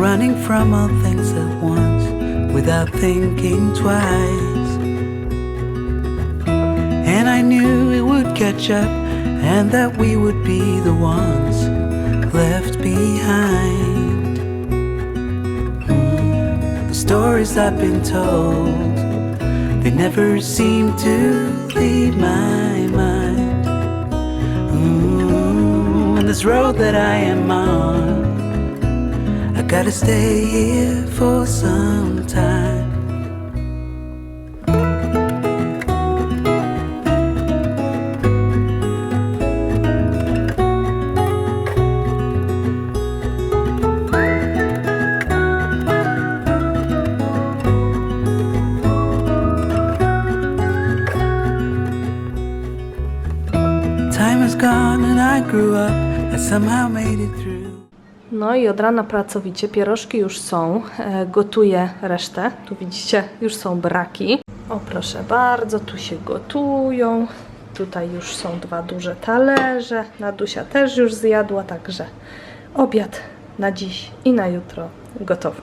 running from all things at once without thinking twice. And I knew it would catch up and that we would be the ones left behind. Mm, The stories I've been told, they never seem to leave my mind. Mm, And this road that I am on, gotta stay here for some time. Time has gone and I grew up. I somehow made it through. No i od rana pracowicie, pierożki już są, e, gotuję resztę. Tu widzicie, już są braki. O proszę bardzo, tu się gotują. Tutaj już są dwa duże talerze. Nadusia też już zjadła, także obiad na dziś i na jutro gotowy.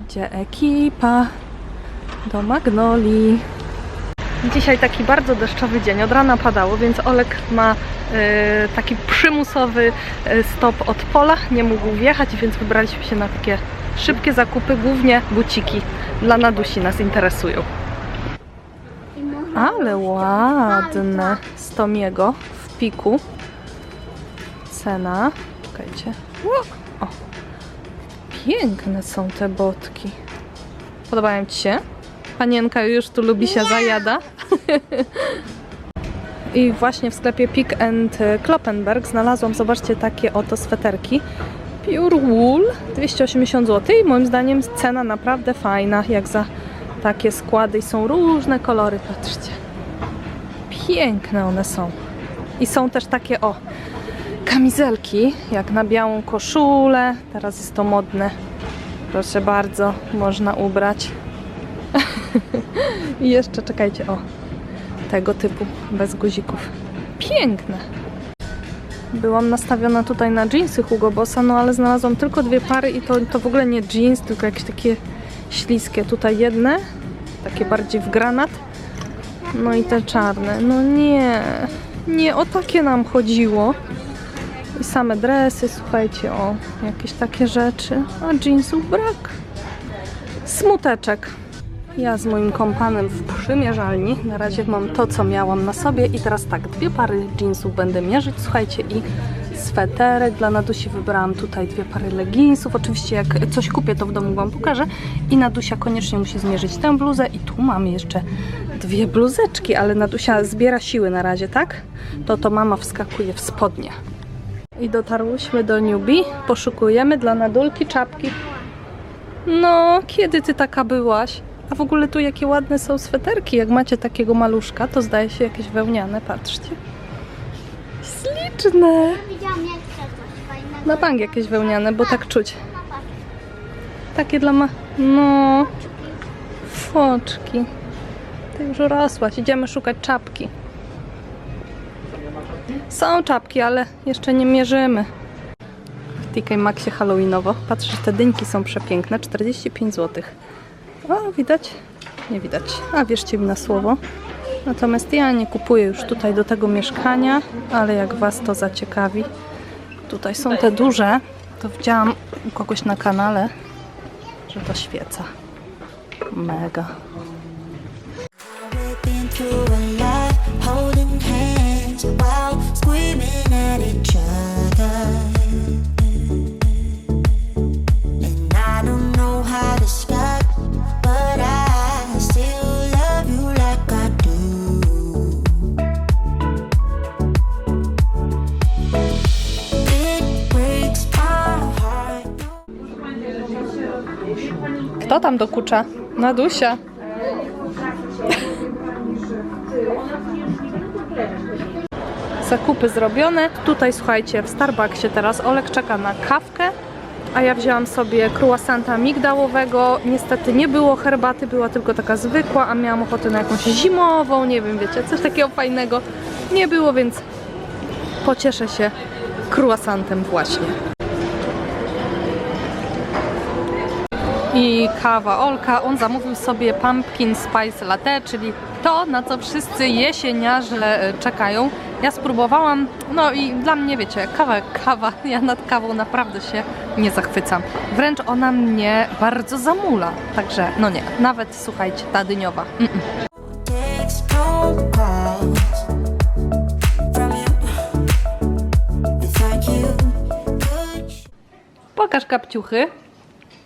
Gdzie ekipa? Do Magnolii. Dzisiaj taki bardzo deszczowy dzień. Od rana padało, więc Olek ma y, taki przymusowy y, stop od pola. Nie mógł wjechać, więc wybraliśmy się na takie szybkie zakupy. Głównie buciki dla Nadusi nas interesują. Ale ładne. Z Tomiego w piku. Cena. Czekajcie. O, piękne są te botki. Podobają Ci się? Panienka już tu lubi się zajada. I właśnie w sklepie Pick and Kloppenberg znalazłam, zobaczcie, takie oto sweterki. Pure Wool 280 zł i moim zdaniem cena naprawdę fajna, jak za takie składy i są różne kolory, patrzcie. Piękne one są. I są też takie, o, kamizelki, jak na białą koszulę. Teraz jest to modne. Proszę bardzo, można ubrać. I jeszcze czekajcie, o, tego typu, bez guzików. Piękne. Byłam nastawiona tutaj na jeansy Hugo Bossa, no ale znalazłam tylko dwie pary i to, to w ogóle nie jeans, tylko jakieś takie śliskie. Tutaj jedne, takie bardziej w granat, no i te czarne. No nie, nie o takie nam chodziło. I same dresy, słuchajcie, o, jakieś takie rzeczy, a jeansów brak. Smuteczek. Ja z moim kompanem w przymierzalni. Na razie mam to, co miałam na sobie i teraz tak, dwie pary jeansów będę mierzyć, słuchajcie, i sweterek. Dla Nadusi wybrałam tutaj dwie pary leginsów. Oczywiście jak coś kupię, to w domu Wam pokażę. I Nadusia koniecznie musi zmierzyć tę bluzę i tu mam jeszcze dwie bluzeczki, ale Nadusia zbiera siły na razie, tak? To to mama wskakuje w spodnie. I dotarłyśmy do Newbie. Poszukujemy dla Nadulki czapki. No, kiedy ty taka byłaś? A w ogóle tu jakie ładne są sweterki. Jak macie takiego maluszka, to zdaje się jakieś wełniane, patrzcie. Śliczne. Widziałam. Na bank jakieś wełniane, bo tak czuć. Takie dla ma... No... Foczki. Ty już rosłaś. Idziemy szukać czapki. Są czapki, ale jeszcze nie mierzymy. W TK Maxie Halloweenowo. Patrz, te dyńki są przepiękne. 45 zł. O, widać? Nie widać. A wierzcie mi na słowo. Natomiast ja nie kupuję już tutaj do tego mieszkania, ale jak Was to zaciekawi, tutaj są te duże, to widziałam u kogoś na kanale, że to świeca. Mega. Through Kto tam dokucza? Nadusia. Zakupy zrobione. Tutaj słuchajcie, w Starbucksie teraz Olek czeka na kawkę a ja wzięłam sobie croissanta migdałowego. Niestety nie było herbaty, była tylko taka zwykła, a miałam ochotę na jakąś zimową, nie wiem, wiecie, coś takiego fajnego. Nie było, więc pocieszę się croissantem właśnie. I kawa Olka, on zamówił sobie pumpkin spice latte, czyli to, na co wszyscy jesieniarze e, czekają. Ja spróbowałam, no i dla mnie, wiecie, kawa kawa, ja nad kawą naprawdę się nie zachwycam. Wręcz ona mnie bardzo zamula, także no nie, nawet słuchajcie, ta dyniowa. Mm -mm. Pokaż kapciuchy.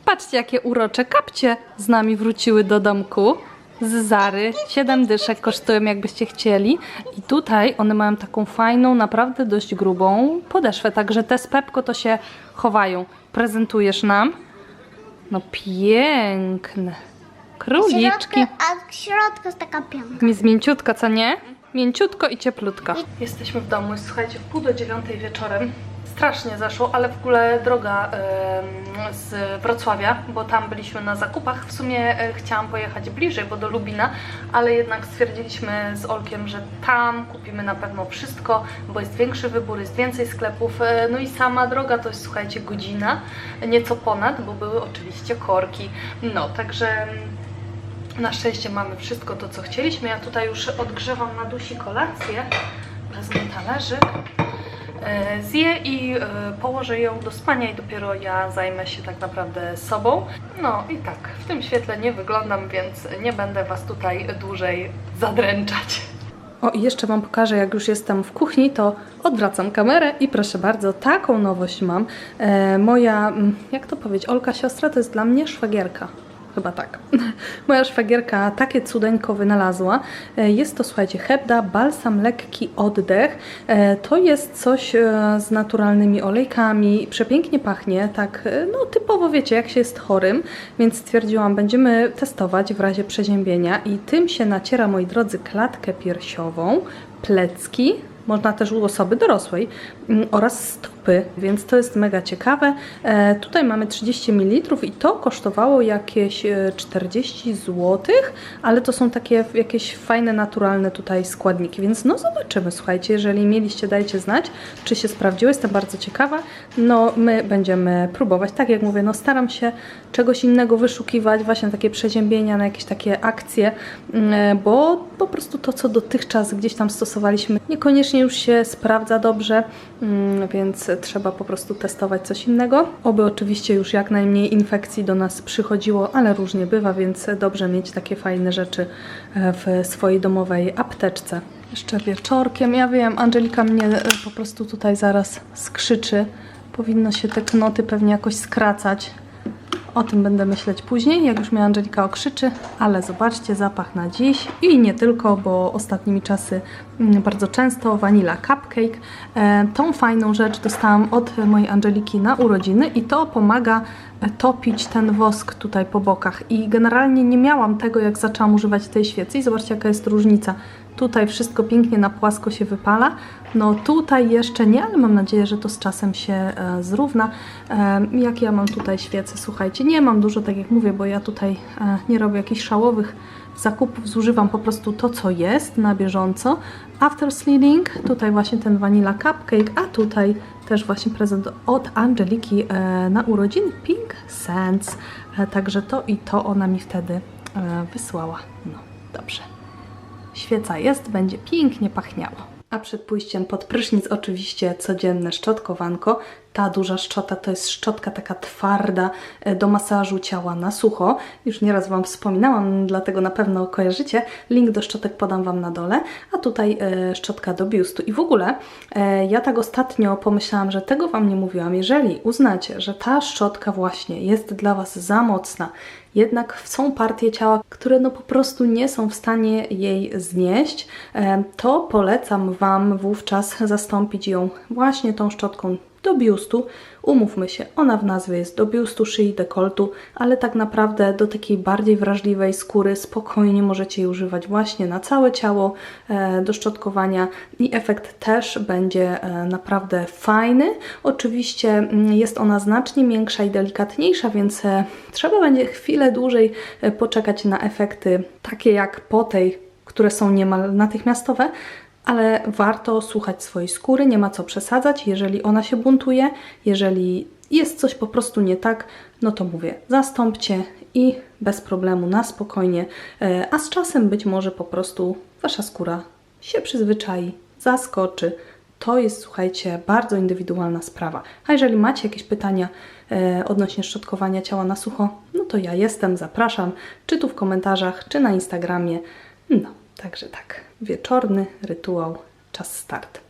Patrzcie, jakie urocze kapcie z nami wróciły do domku. Z Zary. 7 dyszek kosztują, jakbyście chcieli. I tutaj one mają taką fajną, naprawdę dość grubą podeszwę. Także te z Pepko to się chowają. Prezentujesz nam? No piękne. Króliczki. a środka jest taka pianka. Mi z mięciutka, co nie? Mięciutko i cieplutko. Jesteśmy w domu, jest słuchajcie, w pół do dziewiątej wieczorem. Strasznie zaszło, ale w ogóle droga z Wrocławia, bo tam byliśmy na zakupach. W sumie e, chciałam pojechać bliżej, bo do Lubina, ale jednak stwierdziliśmy z Olkiem, że tam kupimy na pewno wszystko, bo jest większy wybór, jest więcej sklepów. E, No i sama droga to jest, słuchajcie, godzina, nieco ponad, bo były oczywiście korki. No, także na szczęście mamy wszystko to, co chcieliśmy. Ja tutaj już odgrzewam na dusi kolację. Wezmę talerzyk, e, zję i e, położę ją do spania i dopiero ja zajmę się tak naprawdę sobą. No i tak, w tym świetle nie wyglądam, więc nie będę Was tutaj dłużej zadręczać. O i jeszcze Wam pokażę, jak już jestem w kuchni, to odwracam kamerę i proszę bardzo, taką nowość mam. E, moja, mm, jak to powiedzieć, Olka siostra to jest dla mnie szwagierka. Chyba tak. Moja szwagierka takie cudeńko wynalazła. E, Jest to, słuchajcie, Hebda Balsam Lekki Oddech. E, To jest coś e, z naturalnymi olejkami. Przepięknie pachnie, tak no typowo wiecie, jak się jest chorym. Więc stwierdziłam, będziemy testować w razie przeziębienia i tym się naciera, moi drodzy, klatkę piersiową, plecki, można też u osoby dorosłej mm, oraz stopy, więc to jest mega ciekawe. E, tutaj mamy 30 ml i to kosztowało jakieś e, 40 zł, ale to są takie jakieś fajne, naturalne tutaj składniki, więc no zobaczymy, słuchajcie, jeżeli mieliście, dajcie znać, czy się sprawdziło, jestem bardzo ciekawa. No my będziemy próbować, tak jak mówię, no staram się czegoś innego wyszukiwać, właśnie takie przeziębienia, na jakieś takie akcje, mm, bo po prostu to, co dotychczas gdzieś tam stosowaliśmy, niekoniecznie już się sprawdza dobrze, mm, więc trzeba po prostu testować coś innego. Oby oczywiście już jak najmniej infekcji do nas przychodziło, ale różnie bywa, więc dobrze mieć takie fajne rzeczy e, w swojej domowej apteczce. Jeszcze wieczorkiem, ja wiem, Angelika mnie e, po prostu tutaj zaraz skrzyczy. Powinno się te knoty pewnie jakoś skracać. O tym będę myśleć później, jak już mnie Angelika okrzyczy, ale zobaczcie, zapach na dziś i nie tylko, bo ostatnimi czasy mm, bardzo często vanilla cupcake. E, tą fajną rzecz dostałam od mojej Angeliki na urodziny i to pomaga e, topić ten wosk tutaj po bokach i generalnie nie miałam tego, jak zaczęłam używać tej świecy i zobaczcie, jaka jest różnica. Tutaj wszystko pięknie na płasko się wypala. No tutaj jeszcze nie, ale mam nadzieję, że to z czasem się e, zrówna. E, jak ja mam tutaj świece? Słuchajcie, nie mam dużo, tak jak mówię, bo ja tutaj e, nie robię jakichś szałowych zakupów, zużywam po prostu to, co jest na bieżąco. After Sleeping, tutaj właśnie ten Vanilla Cupcake, a tutaj też właśnie prezent od Angeliki e, na urodziny Pink Sands. E, także to i to ona mi wtedy e, wysłała. No, dobrze. Świeca jest, będzie pięknie pachniało. A przed pójściem pod prysznic oczywiście codzienne szczotkowanko. Ta duża szczota to jest szczotka taka twarda e, do masażu ciała na sucho. Już nieraz Wam wspominałam, dlatego na pewno kojarzycie. Link do szczotek podam Wam na dole. A tutaj e, szczotka do biustu. I w ogóle e, ja tak ostatnio pomyślałam, że tego Wam nie mówiłam. Jeżeli uznacie, że ta szczotka właśnie jest dla Was za mocna, jednak są partie ciała, które no po prostu nie są w stanie jej znieść, to polecam Wam wówczas zastąpić ją właśnie tą szczotką do biustu. Umówmy się, ona w nazwie jest do biustu, szyi, dekoltu, ale tak naprawdę do takiej bardziej wrażliwej skóry spokojnie możecie jej używać właśnie na całe ciało e, do szczotkowania i efekt też będzie e, naprawdę fajny. Oczywiście mm, jest ona znacznie miększa i delikatniejsza, więc e, trzeba będzie chwilę dłużej poczekać na efekty takie jak po tej, które są niemal natychmiastowe, ale warto słuchać swojej skóry, nie ma co przesadzać. Jeżeli ona się buntuje, jeżeli jest coś po prostu nie tak, no to mówię, zastąpcie i bez problemu, na spokojnie, e, a z czasem być może po prostu wasza skóra się przyzwyczai, zaskoczy. To jest, słuchajcie, bardzo indywidualna sprawa. A jeżeli macie jakieś pytania e, odnośnie szczotkowania ciała na sucho, no to ja jestem, zapraszam, czy tu w komentarzach, czy na Instagramie. No, także tak, wieczorny rytuał, czas start.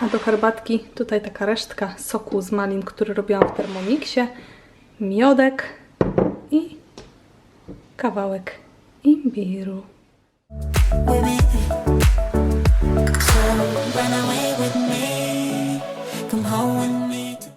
A do herbatki tutaj taka resztka soku z malin, który robiłam w Thermomixie, miodek i kawałek In Come home